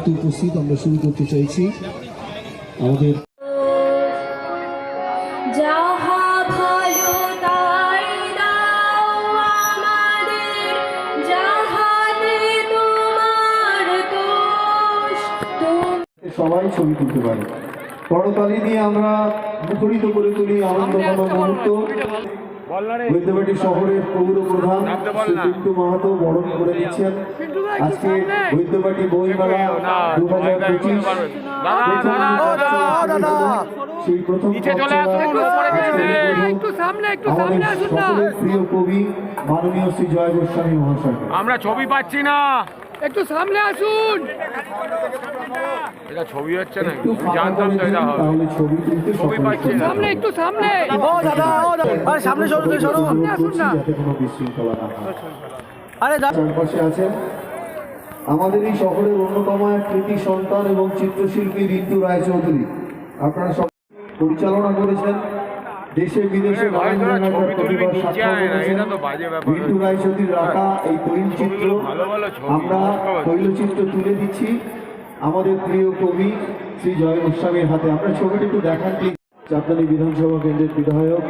মুহূর্তে উপস্থিত আমরা শুরু করতে চাইছি। আমাদের সবাই ছবি তুলতে পারে। করতালি দিয়ে আমরা মুখরিত করে তুলি আনন্দঘন মুহূর্ত। বৈদ্যবাটি শহরের পৌর প্রধান পিন্টু মাহাতো বরণ করে দিচ্ছেন। আজকে বৈদ্যবাটি বইমেলা দু হাজার পঁচিশ। সেই প্রথম আমাদের প্রিয় কবি মাননীয় শ্রী জয় গোস্বামী মহাশয়। আমরা ছবি পাচ্ছি না। একটু সামনে আসুন। এটা ছবি হচ্ছে না? জানতাম তো এটা হবে। ছবি পাচ্ছি। সামনে একটু সামনে। সামনে সরুন সরুন যাতে কোনো বিশৃঙ্খলা না আরে চারপাশে আছেন আমাদের এই শহরের অন্যতম এক কৃতি সন্তান এবং চিত্রশিল্পী রিন্টু রায়চৌধুরী। আপনারা সব পরিচালনা করেছেন। দেশে বিদেশে রিন্টু রায়চৌধুরীর রাখা এই তৈলচিত্র আমরা তৈলচিত্র তুলে দিচ্ছি। আমাদের প্রিয় কবি শ্রী জয় গোস্বামীর হাতে। আমরা ছবিটি একটু দেখান চাঁদনী বিধানসভা কেন্দ্রের বিধায়ক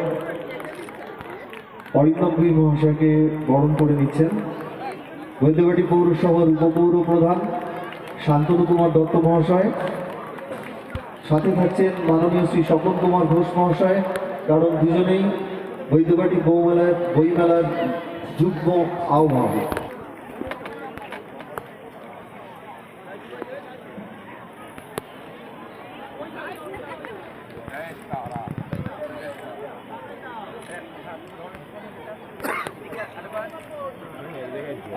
অরিন্দম মহাশয়কে বরণ করে নিচ্ছেন। বৈদ্যবাটি পৌরসভার উপপৌর প্রধান শান্তনু কুমার দত্ত মহাশয়। সাথে থাকছেন মাননীয় শ্রী স্বপন কুমার ঘোষ মহাশয়। কারণ দুজনেই বৈদ্যবাটি বইমেলার বইমেলার যুগ্ম আহ্বায়ক।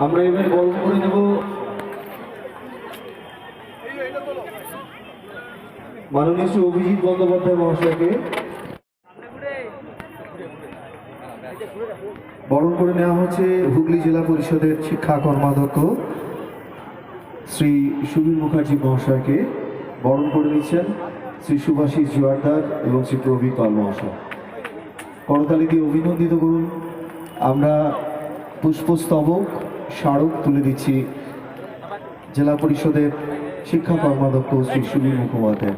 আমরা এবার গল্প করে নেব মাননীয় শ্রী অভিজিৎ বন্দ্যোপাধ্যায় মহাশয়কে। বরণ করে নেওয়া হচ্ছে হুগলি জেলা পরিষদের শিক্ষা কর্মাধ্যক্ষ শ্রী সুবীর মুখার্জি মহাশয়কে বরণ করে নিচ্ছেন শ্রী সুভাষিস জোয়ারদার এবং শ্রী প্রবীর পাল মহাশয়। করতালি দিয়ে অভিনন্দিত করুন। আমরা পুষ্পস্তবক স্মারক তুলে দিচ্ছি জেলা পরিষদের শিক্ষা কর্মাধ্যক্ষ শ্রী সুবীর মুখোপাধ্যায়।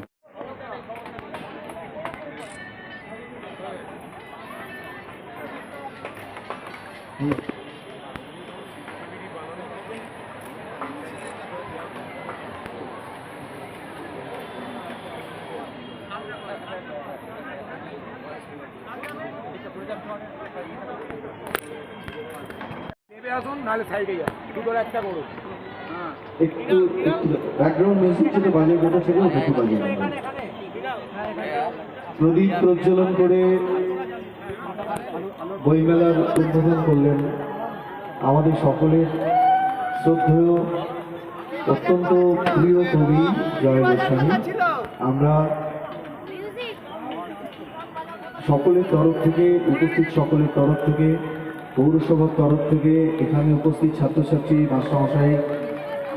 নেবে আসুন নাহলে সাইডে যান। দুটোর একটা করুন একটু ব্যাকগ্রাউন্ড মিউজিক বাজিয়ে সেগুলো বাজিয়ে দেবেন। প্রদীপ প্রজ্বলন করে বইমেলার উদ্বোধন করলেন আমাদের সকলের শ্রদ্ধেয় অত্যন্ত প্রিয় কবি জয় গোস্বামী আমরা সকলের তরফ থেকে, উপস্থিত সকলের তরফ থেকে, পৌরসভার তরফ থেকে, এখানে উপস্থিত ছাত্রছাত্রী মাস্টারমশাই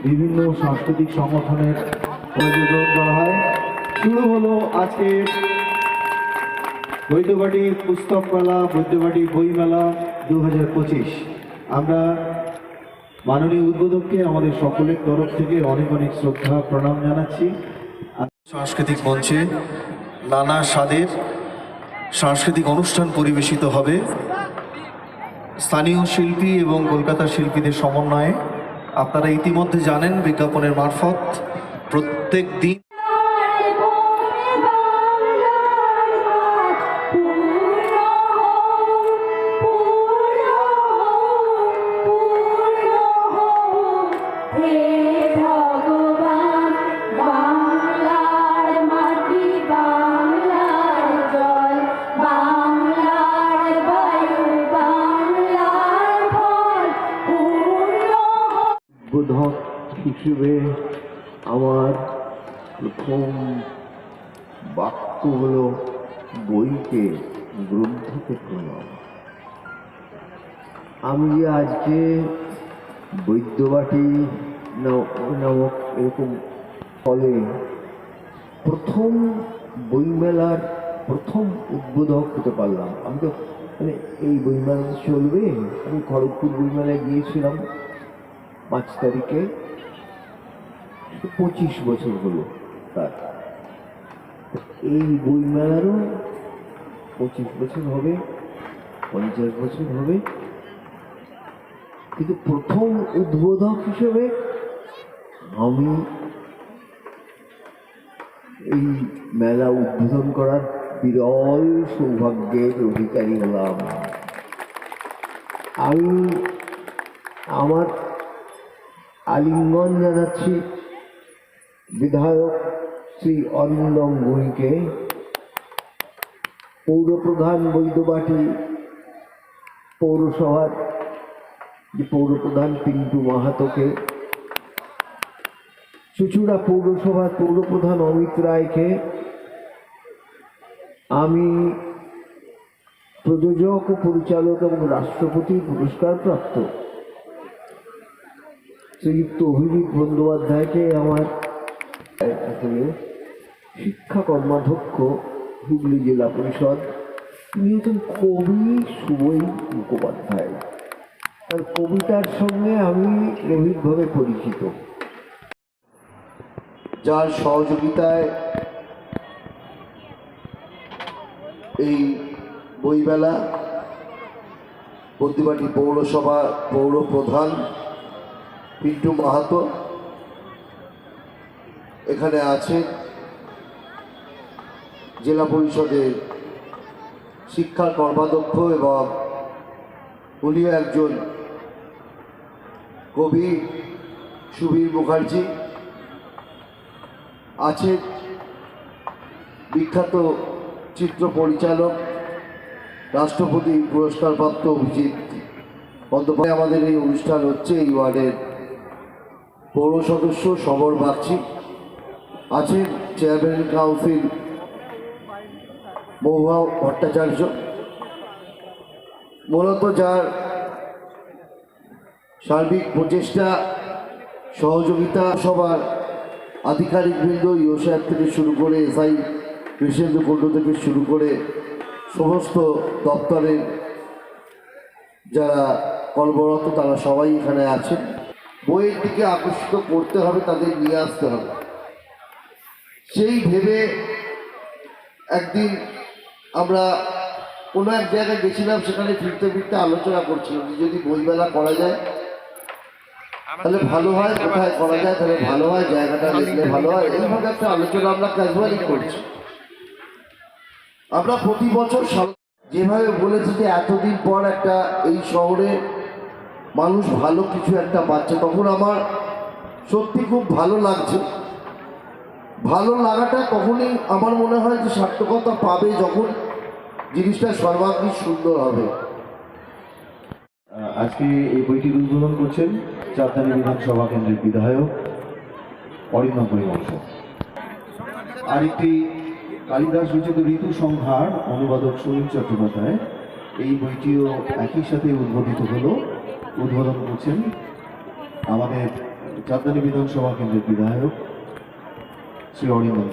বিভিন্ন সাংস্কৃতিক সংগঠনের প্রযোজন করা হয়। শুরু হলো আজকে বৈদ্যবাটি পুস্তক মেলা বৈদ্যবাটি বই মেলা দু হাজার পঁচিশ। আমরা মাননীয় উদ্বোধককে আমাদের সকলের তরফ থেকে অনেক অনেক শ্রদ্ধা, প্রণাম জানাচ্ছি। সাংস্কৃতিক মঞ্চে নানা স্বাদের সাংস্কৃতিক অনুষ্ঠান পরিবেশিত হবে। স্থানীয় শিল্পী এবং কলকাতা শিল্পীদের সমন্বয়ে। আপনারা ইতিমধ্যে জানেন বিজ্ঞাপনের মারফত প্রত্যেক দিন বাক্য হলো বইকে গ্রন্থকে প্রণাম আমি যে আজকে বৈদ্যবাটি নামক এরকম ফলে প্রথম বইমেলার প্রথম উদ্বোধক হতে পারলাম। আমি তো মানে এই বইমেলা চলবে। আমি খড়গপুর বইমেলায় গিয়েছিলাম পাঁচ তারিখে। পঁচিশ বছর হলো তার। এই বইমেলারও পঁচিশ বছর হবে, পঞ্চাশ বছর হবে। কিন্তু প্রথম উদ্বোধক হিসেবে আমি এই মেলা উদ্বোধন করার বিরল সৌভাগ্যের অধিকারী হলাম। আমি আমার আলিঙ্গন জানাচ্ছি, বিধায়ক শ্রী অরিন্দম ভূঁইকে পৌরপ্রধান বৈদ্যবাটি পৌরসভার যে পৌরপ্রধান পিন্টু মাহাতোকে চুচুড়া পৌরসভার পৌরপ্রধান অমিত রায়কে, আমি প্রযোজক ও পরিচালক এবং রাষ্ট্রপতি পুরস্কার প্রাপ্ত। শ্রীযুক্ত অভিজিৎ বন্দ্যোপাধ্যায়কে আমার শিক্ষা কর্মাধ্যক্ষ হুগলি জেলা পরিষদ তিনি হচ্ছেন কবি সুবই মুখোপাধ্যায়। তার কবিতার সঙ্গে আমি গভীরভাবে পরিচিত। যার সহযোগিতায় এই বইমেলা বদ্যিবাটি পৌরসভা পৌর প্রধান পিন্টু মাহাতো এখানে আছেন। জেলা পরিষদের শিক্ষা কর্মাধ্যক্ষ এবং উনিও একজন কবি সুবীর মুখার্জি আছে বিখ্যাত চিত্র পরিচালক, রাষ্ট্রপতি পুরস্কারপ্রাপ্ত অভিজিৎ বন্দ্যোপাধ্যায়। আমাদের এই অনুষ্ঠান হচ্ছে এই ওয়ার্ডের পৌর সদস্য সমর বাগচি আছেন, চেয়ারম্যান কাউন্সিল মহুয়া ভট্টাচার্য। মূলত যার সার্বিক প্রচেষ্টা, সহযোগিতা সবার আধিকারিকবৃন্দ ইও সাহেব থেকে শুরু করে এসআই কৃষেন্দ্র কুণ্ড থেকে শুরু করে সমস্ত দপ্তরের যারা কর্মরত, তারা সবাই এখানে আছেন। বইয়ের দিকে আকর্ষিত করতে হবে, তাদের নিয়ে আসতে হবে। সেই ভেবে একদিন আমরা কোনো এক জায়গায় গেছিলাম সেখানে ফিরতে ফিরতে আলোচনা করছিলাম যদি বইমেলা করা যায় তাহলে ভালো হয় কোথায় করা যায় তাহলে ভালো হয় জায়গাটা দেখলে ভালো হয়। এইভাবে একটা আলোচনা আমরা ক্যাজুয়ালি করছি। আমরা প্রতি বছর যেভাবে বলেছি যে এতদিন পর একটা এই শহরে মানুষ ভালো কিছু একটা পাচ্ছে তখন আমার সত্যি খুব ভালো লাগছে। ভালো লাগাটা তখনই আমার মনে হয় যে সার্থকতা পাবে যখন জিনিসটা সর্বাঙ্গীন সুন্দর হবে। আজকে এই বইটির উদ্বোধন করছেন চাঁদদানি বিধানসভা কেন্দ্রের বিধায়ক অরিন্দম পরিবংশ আরেকটি কালিদাস রচিত ঋতু সংহার অনুবাদক সুনীল চট্টোপাধ্যায়, এই বইটিও একই সাথে উদ্বোধিত হলো, উদ্বোধন করছেন আমাদের চাঁদদানি বিধানসভা কেন্দ্রের বিধায়ক শ্রী অরিন্দম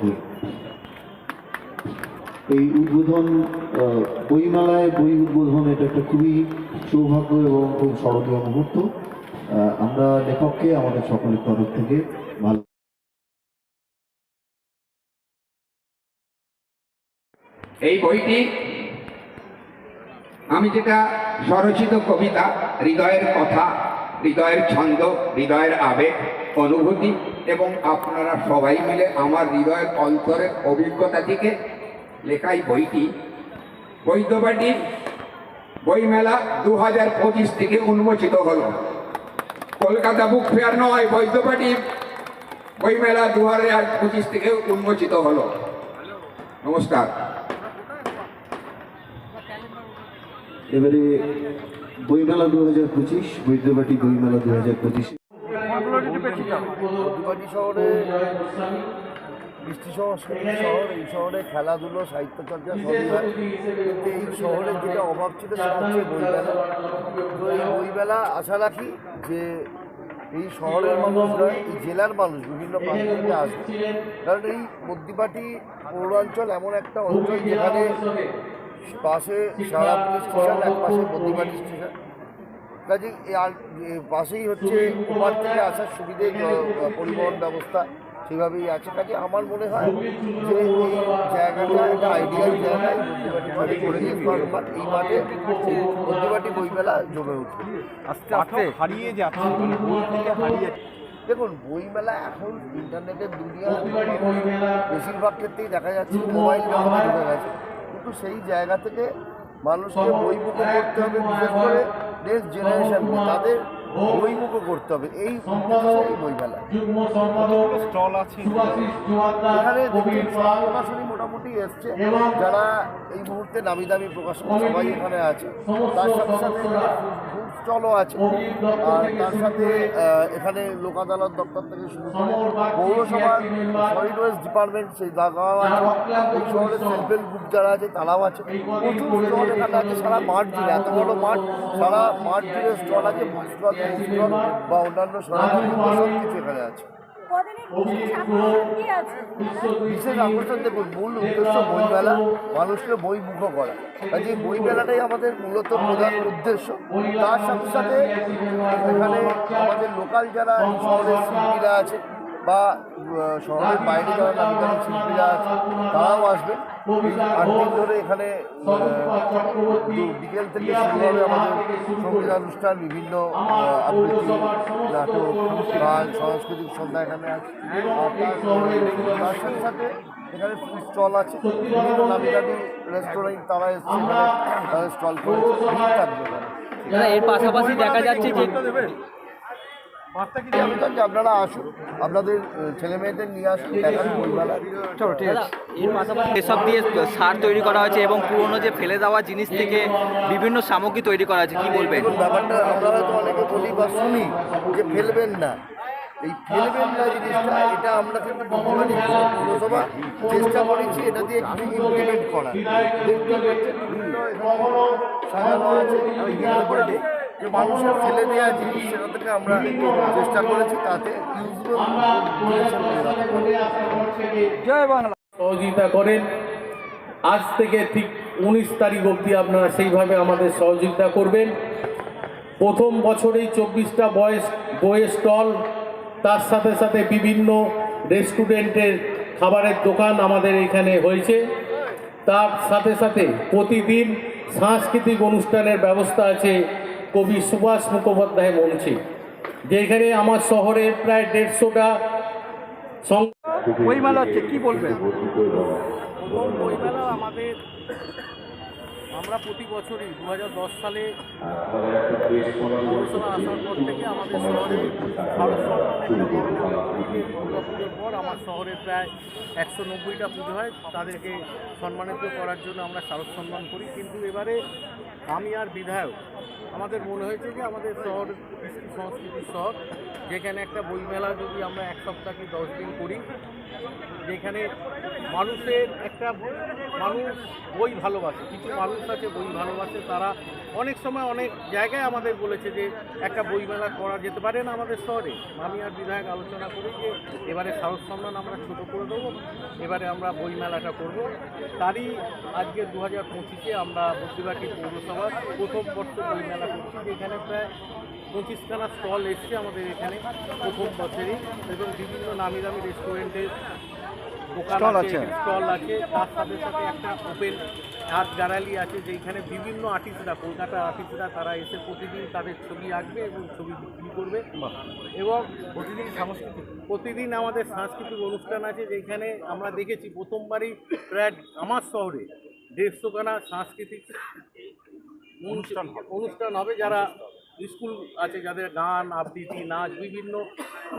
এই উদ্বোধন বইমেলায় বই উদ্বোধন, এটা একটা খুবই সৌভাগ্য এবং খুব স্মরণীয় মুহূর্ত। আমরা লেখককে, আমাদের সকলের তরফ থেকে ভালো এই বইটি আমি যেটা স্বরচিত কবিতা, হৃদয়ের কথা, হৃদয়ের ছন্দ, হৃদয়ের আবেগ, অনুভূতি এবং আপনারা সবাই মিলে আমার হৃদয়ের অন্তরের অভিজ্ঞতা থেকে লেখাই বইটি। বৈদ্যবাটি বইমেলা দু হাজার পঁচিশ থেকে উন্মোচিত হল। কলকাতা বুক ফেয়ার নয় বৈদ্যবাটি বইমেলা দু হাজার পঁচিশ থেকে উন্মোচিত হল। নমস্কার। এবারে বইমেলা দু হাজার পঁচিশ বৈদ্যবাটি বইমেলা দু হাজার পঁচিশ শহরে কৃষ্টি সংস্কৃতি শহর এই শহরে খেলাধুলো, সাহিত্যচর্চা সবই কিন্তু এই শহরে যেটা অভাব ছিল সেটা হচ্ছে বইমেলা। তো এই বইবেলা আশা রাখি যে এই শহরের মানুষরা, এই জেলার মানুষ বিভিন্ন প্রান্ত থেকে আসবে। কারণ এই মধ্যিপাটি পৌরাঞ্চল এমন একটা অঞ্চল যেখানে পাশে সারাপুলি স্টেশন, এক পাশে মধ্যিপাটি স্টেশন। কাজে পাশেই হচ্ছে ওপার থেকে আসার সুবিধে পরিবহন ব্যবস্থা। সেভাবেই আছে কাজে আমার মনে হয় যে এই জায়গাটা একটা আইডিয়াল জায়গা। এই মধ্যিবাটি মাঠে এই মাঠ- মধ্যিবাটি বইমেলা জমে উঠবে। আস্তে আস্তে হারিয়ে যাচ্ছে। বই হারিয়ে দেখুন বইমেলা এখন ইন্টারনেটের দুনিয়া বেশিরভাগ ক্ষেত্রেই দেখা যাচ্ছে মোবাইল ঢুকে গেছে। কিন্তু সেই জায়গা থেকে মানুষকে বইমুখ করতে হবে বিশেষ করে নেক্সট জেনারেশন তাদের বইমুখ করতে হবে। এই বইমেলা। স্টল আছে। এখানে প্রকাশনী মোটামুটি এসছে। যারা এই মুহূর্তে নামি দামি প্রকাশনী সবাই এখানে আছে। তার সাথে সাথে স্টলও আছে। আর তার সাথে এখানে লোক আদালত দপ্তর থেকে শুরু করে পৌরসভার সলিড ওয়েস্ট ডিপার্টমেন্ট সেই জায়গাও আছে, এই শহরের সেলফ হেল্প গ্রুপ যারা আছে, তারাও আছে। প্রচুর স্টল এখানে আছে, সারা মাঠ জুড়ে, এত বড় মাঠ, সারা মাঠ জুড়ে স্টল আছে, স্টল বা অন্যান্য সরঞ্জাম সব কিছু এখানে আছে। বিশেষ আকর্ষণ দেখুন মূল উদ্দেশ্য বইমেলা মানুষকে বই মুখ করা। কাজে এই বইমেলাটাই আমাদের মূলত প্রধান উদ্দেশ্য তার সাথে সাথে এখানে আমাদের লোকাল যারা শহরের শিল্পীরা আছে বা শহরের বাইরে যারা নামি দামি শিল্পীরা আছে, তারাও আসবে। এই আট দিন ধরে এখানে বিকেল থেকে শুরু হবে আমাদের সঙ্গীতানুষ্ঠান বিভিন্ন আবৃত্তি, নাটক, গান, সাংস্কৃতিক সন্ধ্যা এখানে আছে। তার- সাথে সাথে এখানে ফুড স্টল আছে। বিভিন্ন নামি দামি রেস্টুরেন্ট তারা এসছে তাদের স্টল করে থাকবে এর পাশাপাশি দেখা যাচ্ছে যে আমি আপনারা আসুন। আপনাদের ছেলে মেয়েদের নিয়ে আসুন দেখান বইমেলা চলো ঠিক আছে। এর পাশাপাশি এসব দিয়ে সার তৈরি করা হয়েছে এবং পুরনো যে ফেলে দেওয়া জিনিস থেকে বিভিন্ন সামগ্রী তৈরি করা হয়েছে কি বলবেন? ব্যাপারটা আমরা হয়তো অনেকে বলি বা শুনি যে ফেলবেন না। এই ফেলবেন না জিনিসটা এটা আমরা কিন্তু পৌরসভা চেষ্টা করেছি এটা দিয়ে কিছু ইমপ্লিমেন্ট করা দেখতে পাচ্ছেন বিভিন্ন এখানে সাজানো আছে। আমি গেলে করে দিই যে মানুষের ফেলে দেওয়া জিনিস সেটা থেকে আমরা চেষ্টা করেছি তাতে জয় বাংলা। সহযোগিতা করেন। আজ থেকে ঠিক উনিশ তারিখ অবধি আপনারা সেইভাবে আমাদের সহযোগিতা করবেন। প্রথম বছরেই চব্বিশটা বয়স বইয়ের স্টল তার সাথে সাথে বিভিন্ন রেস্টুরেন্টের খাবারের দোকান আমাদের এখানে হয়েছে। তার সাথে সাথে প্রতিদিন সাংস্কৃতিক অনুষ্ঠানের ব্যবস্থা আছে। কবি সুভাষ মুখোপাধ্যায় বলছি যেখানে আমার শহরের প্রায় দেড়শোটা সং বইমেলা হচ্ছে কি বলবেন? প্রথম বইমেলা আমাদের আমরা প্রতি বছরই দু হাজার দশ সালে পৌরসভা আসার পর থেকে আমাদের শহরে ভারত সরকারের একটা বড় দুর্গা পুজোর পর আমার শহরে প্রায় একশো নব্বইটা পুজো হয় তাদেরকে সম্মানিত করার জন্য আমরা শারদ সম্মান করি। কিন্তু এবারে আমি আর বিধায়ক আমাদের মনে হয়েছে যে আমাদের শহর সংস্কৃতির শহর। যেখানে একটা বইমেলা যদি আমরা এক সপ্তাহ কি দশ দিন করি, যেখানে মানুষের একটা মানুষ বই ভালোবাসে, কিছু মানুষ আছে বই ভালোবাসে, তারা অনেক সময় অনেক জায়গায় আমাদের বলেছে যে একটা বইমেলা করা যেতে পারে না আমাদের শহরে। আমি আর বিধায়ক আলোচনা করি যে এবারে শারদ সম্মান আমরা ছোটো করে দেবো, এবারে আমরা বইমেলাটা করব। তারই আজকে দু হাজার পঁচিশে আমরা বদ্রিবাটি পৌরসভার প্রথম বর্ষ বইমেলা করছি, যেখানে প্রায় পঁচিশখানা স্টল এসছে আমাদের এখানে প্রথম বছরই এবং বিভিন্ন নামি দামি রেস্টুরেন্টের দোকান আছে? স্টল আছে তার সাথে সাথে একটা ওপেন আর্ট গ্যালারি আছে যেখানে বিভিন্ন আর্টিস্টরা কলকাতার আর্টিস্টরা তারা এসে প্রতিদিন তাদের ছবি আঁকবে এবং ছবি বিক্রি করবে এবং প্রতিদিন সাংস্কৃতিক প্রতিদিন আমাদের সাংস্কৃতিক অনুষ্ঠান আছে যেখানে আমরা দেখেছি প্রথমবারই প্রায় আমার শহরে দেড়শোখানা সাংস্কৃতিক অনুষ্ঠান অনুষ্ঠান হবে যারা স্কুল আছে, যাদের গান, আবৃত্তি, নাচ বিভিন্ন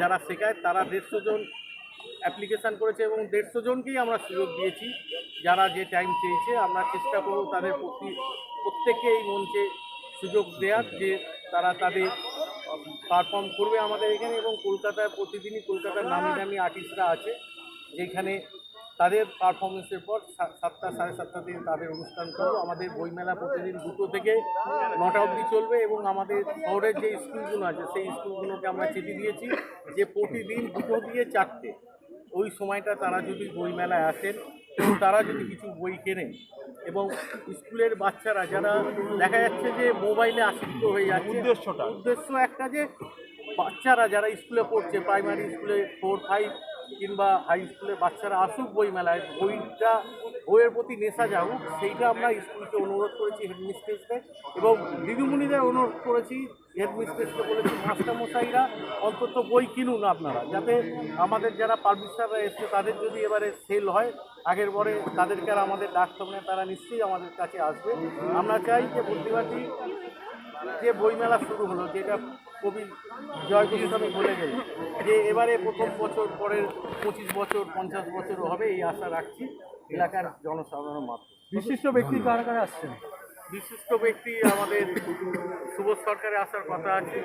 যারা শেখায়, তারা দেড়শো জন অ্যাপ্লিকেশান করেছে এবং দেড়শো জনকেই আমরা সুযোগ দিয়েছি। যারা যে টাইম চেয়েছে, আমরা চেষ্টা করব তাদের প্রতি প্রত্যেককে এই মঞ্চে সুযোগ দেওয়ার যে তারা তাদের পারফর্ম করবে আমাদের এখানে এবং কলকাতায় প্রতিদিনই কলকাতার নামি দামি আর্টিস্টরা আছে যেখানে তাদের পারফরমেন্সের পর সাতটা সাড়ে সাতটা থেকে তাদের অনুষ্ঠান করব আমাদের বইমেলা প্রতিদিন দুটো থেকে নটা অবধি চলবে এবং আমাদের শহরের যে স্কুলগুলো আছে সেই স্কুলগুলোকে আমরা চিঠি দিয়েছি যে প্রতিদিন দুটো দিয়ে চারটে ওই সময়টা তারা যদি বইমেলায় আসেন তারা যদি কিছু বই কেনেন এবং স্কুলের বাচ্চারা যারা দেখা যাচ্ছে যে মোবাইলে আসক্ত হয়ে যাচ্ছে উদ্দেশ্যটা? উদ্দেশ্য একটা যে বাচ্চারা যারা স্কুলে পড়ছে প্রাইমারি স্কুলে ফোর ফাইভ কিংবা হাই স্কুলের বাচ্চারা আসুক বই মেলায় বইটা, বইয়ের প্রতি নেশা যাউক সেইটা আমরা স্কুলকে অনুরোধ করেছি হেডমিস্ট্রেসকে এবং দিদিমণিদের অনুরোধ করেছি হেডমিস্ট্রেসকে বলেছি, মাস্টারমশাইরা অন্তত বই কিনুন আপনারা, যাতে আমাদের যারা পাবলিশাররা এসছে তাদের যদি এবারে সেল হয়, আগের পরে তাদেরকে আর আমাদের না, তারা নিশ্চয়ই আমাদের কাছে আসবে। আমরা চাই যে বুদ্ধিবাদী যে বইমেলা শুরু হলো যেটা কবি জয় গোস্বামী বলে গেলেন যে এবারে প্রথম বছর পরের পঁচিশ বছর পঞ্চাশ বছর হবে এই আশা রাখছি এলাকার জনসাধারণের মাধ্যমে। বিশিষ্ট ব্যক্তি কারা কারা আসছেন? বিশিষ্ট ব্যক্তি আমাদের সুবোধ সরকারে আসার কথা আছে।